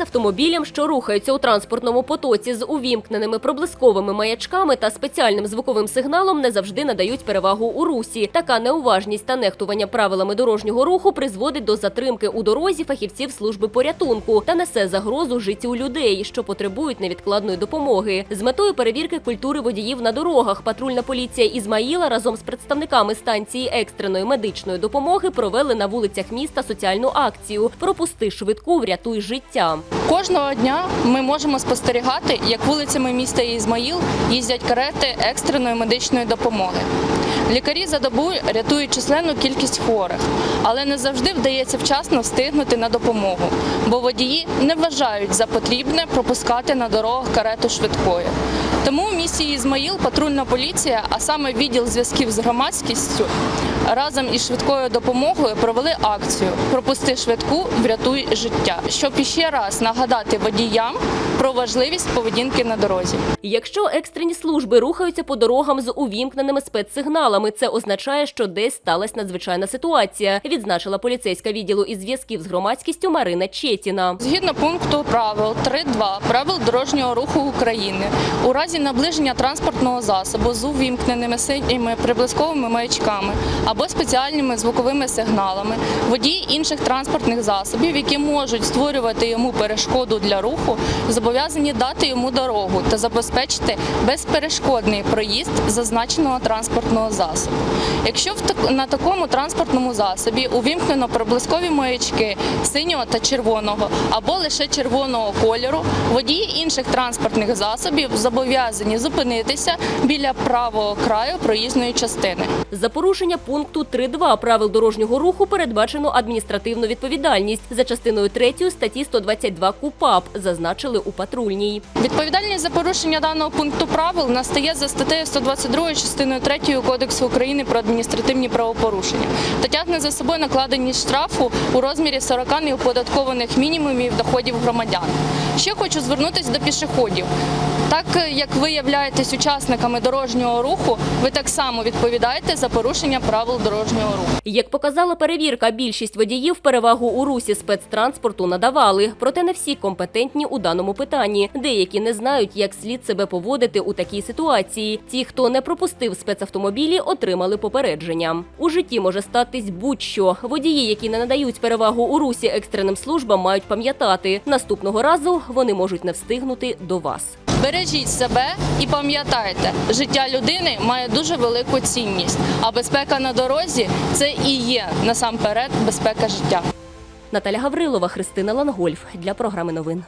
Автомобілям, що рухаються у транспортному потоці з увімкненими проблисковими маячками та спеціальним звуковим сигналом, не завжди надають перевагу у русі. Така неуважність та нехтування правилами дорожнього руху призводить до затримки у дорозі фахівців служби порятунку та несе загрозу життю людей, що потребують невідкладної допомоги. З метою перевірки культури водіїв на дорогах патрульна поліція Ізмаїла разом з представниками станції екстреної медичної допомоги провели на вулицях міста соціальну акцію Пропусти швидку, врятуй життя. Кожного дня ми можемо спостерігати, як вулицями міста Ізмаїл їздять карети екстреної медичної допомоги. Лікарі за добу рятують численну кількість хворих, але не завжди вдається вчасно встигнути на допомогу, бо водії не вважають за потрібне пропускати на дорогах карету швидкої. Тому у місті Ізмаїл патрульна поліція, а саме відділ зв'язків з громадськістю, разом із швидкою допомогою провели акцію Пропусти швидку, врятуй життя, щоб іще раз нагадати водіям про важливість поведінки на дорозі. Якщо екстрені служби рухаються по дорогам з увімкненими спецсигналами, це означає, що десь сталася надзвичайна ситуація, відзначила поліцейська відділу із зв'язків з громадськістю Марина Четіна. Згідно пункту правил 3.2 правил дорожнього руху України, у разі наближення транспортного засобу з увімкненими синіми приблизковими маячками або спеціальними звуковими сигналами, водії інших транспортних засобів, які можуть створювати йому перешкоду для руху, зобов'язані дати йому дорогу та забезпечити безперешкодний проїзд зазначеного транспортного засобу. Якщо на такому транспортному засобі увімкнено проблискові маячки синього та червоного або лише червоного кольору, водії інших транспортних засобів зобов'язані зупинитися біля правого краю проїзної частини. За порушення пункту 3.2 правил дорожнього руху передбачено адміністративну відповідальність за частиною 3 статті 122 КУПАП, зазначили у патрульній. Відповідальність за порушення даного пункту правил настає за статтею 122 частиною 3 Кодексу України про адміністративні правопорушення та тягне за собою накладення штрафу у розмірі 40 неоподаткованих мінімумів доходів громадян. Ще хочу звернутися до пішоходів. Так як ви являєтесь учасниками дорожнього руху, ви так само відповідаєте за порушення правил дорожнього руху. Як показала перевірка, більшість водіїв перевагу у русі спецтранспорту надавали, проте не всі компетентні у даному питанні. Деякі не знають, як слід себе поводити у такій ситуації. Ті, хто не пропустив спецавтомобілі, отримали попередження. У житті може статись будь-що. Водії, які не надають перевагу у русі екстреним службам, мають пам'ятати. Наступного разу вони можуть не встигнути до вас. Бережіть себе і пам'ятайте, життя людини має дуже велику цінність, а безпека на дорозі це і є насамперед безпека життя. Наталя Гаврилова, Христина Лангольф для програми новин.